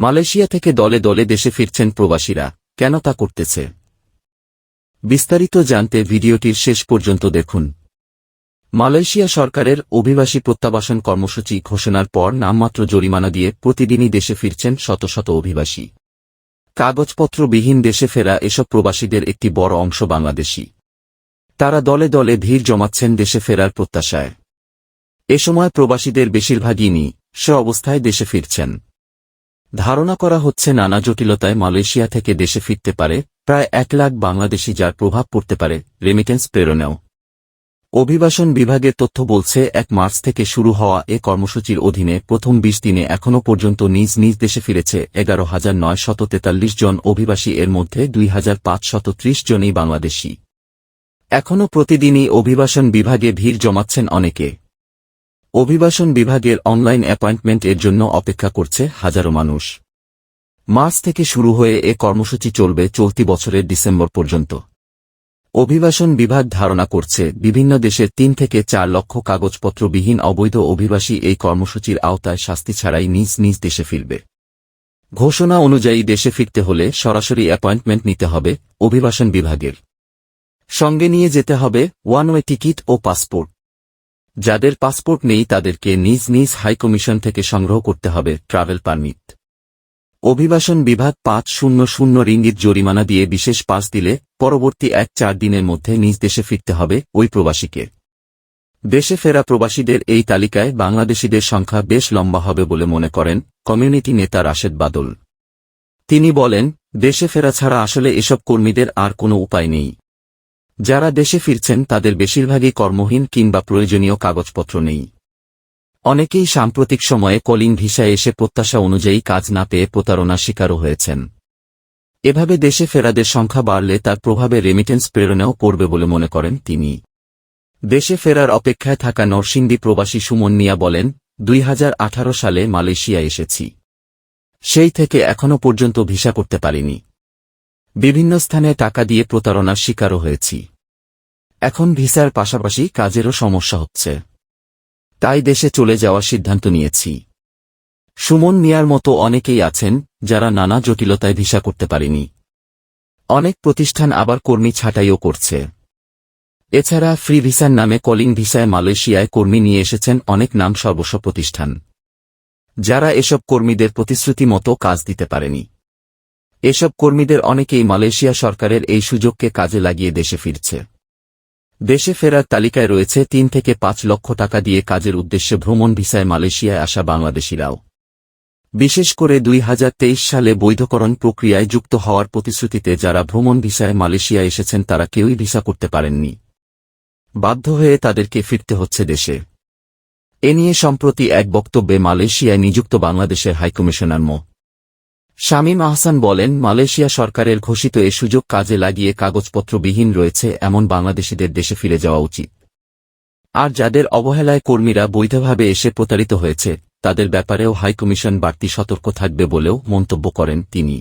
Malaysia থেকে দলে দলে দেশে ফিরছেন প্রবাসীরা। কেন তা করতেছে? বিস্তারিত জানতে ভিডিওটির শেষ পর্যন্ত দেখুন। মালয়েশিয়া সরকারের অভিবাসী প্রত্যাবাসন কর্মসূচি ঘোষণার পর নামমাত্র জরিমানা দিয়ে প্রতিদিনই দেশে ফিরছেন শত শত অভিবাসী। কাগজপত্রবিহীন দেশে ফেরা এসব প্রবাসীদের একটি বড় অংশ বাংলাদেশী। তারা দলে দলে ভিড় জমাচ্ছেন দেশে ফেরার প্রত্যাশায়। এ সময় প্রবাসীদের বেশিরভাগই নি, সে অবস্থায় দেশে ফিরছেন। ধারণা করা হচ্ছে নানা জটিলতায় মালয়েশিয়া থেকে দেশে ফিরতে পারে, প্রায় এক লাখ বাংলাদেশি যার প্রভাব পড়তে পারে রেমিটেন্স প্রেরণেও। অভিবাসন বিভাগের তথ্য বলছে, এক মার্চ থেকে শুরু হওয়া এ কর্মসূচির অধীনে প্রথম বিশ দিনে এখনও পর্যন্ত নিজ নিজ দেশে ফিরেছে এগারো হাজার নয় শত তেতাল্লিশ জন অভিবাসী, এর মধ্যে দুই হাজার পাঁচশত ত্রিশ জনই বাংলাদেশি। এখনও প্রতিদিনই অভিবাসন বিভাগে ভিড় জমাচ্ছেন অনেকে। অভিবাসন বিভাগের অনলাইন অ্যাপয়েন্টমেন্ট এর জন্য অপেক্ষা করছে হাজারো মানুষ। মার্চ থেকে শুরু হয়ে এ কর্মসূচি চলবে চলতি বছরের ডিসেম্বর পর্যন্ত। অভিবাসন বিভাগ ধারণা করছে, বিভিন্ন দেশের তিন থেকে চার লক্ষ কাগজপত্রবিহীন অবৈধ অভিবাসী এই কর্মসূচির আওতায় শাস্তি ছাড়াই নিজ নিজ দেশে ফিরবে। ঘোষণা অনুযায়ী দেশে ফিরতে হলে সরাসরি অ্যাপয়েন্টমেন্ট নিতে হবে অভিবাসন বিভাগের। সঙ্গে নিয়ে যেতে হবে ওয়ান ওয়ে টিকিট ও পাসপোর্ট। যাদের পাসপোর্ট নেই তাদেরকে নিজ নিজ হাইকমিশন থেকে সংগ্রহ করতে হবে ট্রাভেল পারমিট। অভিবাসন বিভাগ পাঁচ শূন্য শূন্য রিঙ্গিত জরিমানা দিয়ে বিশেষ পাস দিলে পরবর্তী এক চার দিনের মধ্যে নিজ দেশে ফিরতে হবে ওই প্রবাসীকে। দেশে ফেরা প্রবাসীদের এই তালিকায় বাংলাদেশিদের সংখ্যা বেশ লম্বা হবে বলে মনে করেন কমিউনিটি নেতা রাশেদ বাদল। তিনি বলেন, দেশে ফেরা ছাড়া আসলে এসব কর্মীদের আর কোনো উপায় নেই। যারা দেশে ফিরছেন তাদের বেশিরভাগই কর্মহীন কিংবা প্রয়োজনীয় কাগজপত্র নেই। অনেকেই সাম্প্রতিক সময়ে কলিং ভিসায় এসে প্রত্যাশা অনুযায়ী কাজ না পেয়ে প্রতারণার শিকারও হয়েছেন। এভাবে দেশে ফেরাদের সংখ্যা বাড়লে তার প্রভাবে রেমিটেন্স প্রেরণাও করবে বলে মনে করেন তিনি। দেশে ফেরার অপেক্ষায় থাকা নরসিংদী প্রবাসী সুমন মিয়া বলেন, দুই হাজার আঠারো সালে মালয়েশিয়া এসেছি। সেই থেকে এখনও পর্যন্ত ভিসা করতে পারিনি। বিভিন্ন স্থানে টাকা দিয়ে প্রতারণার শিকারও হয়েছি। এখন ভিসার পাশাপাশি কাজেরও সমস্যা হচ্ছে। তাই দেশে চলে যাওয়ার সিদ্ধান্ত নিয়েছি। সুমন মিয়ার মতো অনেকেই আছেন যারা নানা জটিলতায় ভিসা করতে পারেনি। অনেক প্রতিষ্ঠান আবার কর্মী ছাঁটাইও করছে। এছাড়া ফ্রি ভিসার নামে কলিং ভিসায় মালয়েশিয়ায় কর্মী নিয়ে এসেছেন অনেক নাম সর্বস্ব প্রতিষ্ঠান। যারা এসব কর্মীদের প্রতিশ্রুতি মতো কাজ দিতে পারেনি। এসব কর্মীদের অনেকেই মালয়েশিয়া সরকারের এই সুযোগকে কাজে লাগিয়ে দেশে ফিরছে। দেশে ফেরার তালিকায় রয়েছে তিন থেকে পাঁচ লক্ষ টাকা দিয়ে কাজের উদ্দেশ্যে ভ্রমণ ভিসায় মালয়েশিয়ায় আসা বাংলাদেশিরাও। বিশেষ করে দুই হাজার তেইশ সালে বৈধকরণ প্রক্রিয়ায় যুক্ত হওয়ার প্রতিশ্রুতিতে যারা ভ্রমণ ভিসায় মালয়েশিয়া এসেছেন তারা কেউই ভিসা করতে পারেননি। বাধ্য হয়ে তাদেরকে ফিরতে হচ্ছে দেশে। এ নিয়ে সম্প্রতি এক বক্তব্যে মালয়েশিয়ায় নিযুক্ত বাংলাদেশের হাইকমিশনার মো। শামীম আহসান বলেন, মালয়েশিয়া সরকারের ঘোষিত এ সুযোগ কাজে লাগিয়ে কাগজপত্রবিহীন রয়েছে এমন বাংলাদেশিদের দেশে ফিরে যাওয়া উচিত। আর যাদের অবহেলায় কর্মীরা বৈধভাবে এসে প্রতারিত হয়েছে, তাদের ব্যাপারেও হাইকমিশন বাড়তি সতর্ক থাকবে বলেও মন্তব্য করেন তিনি।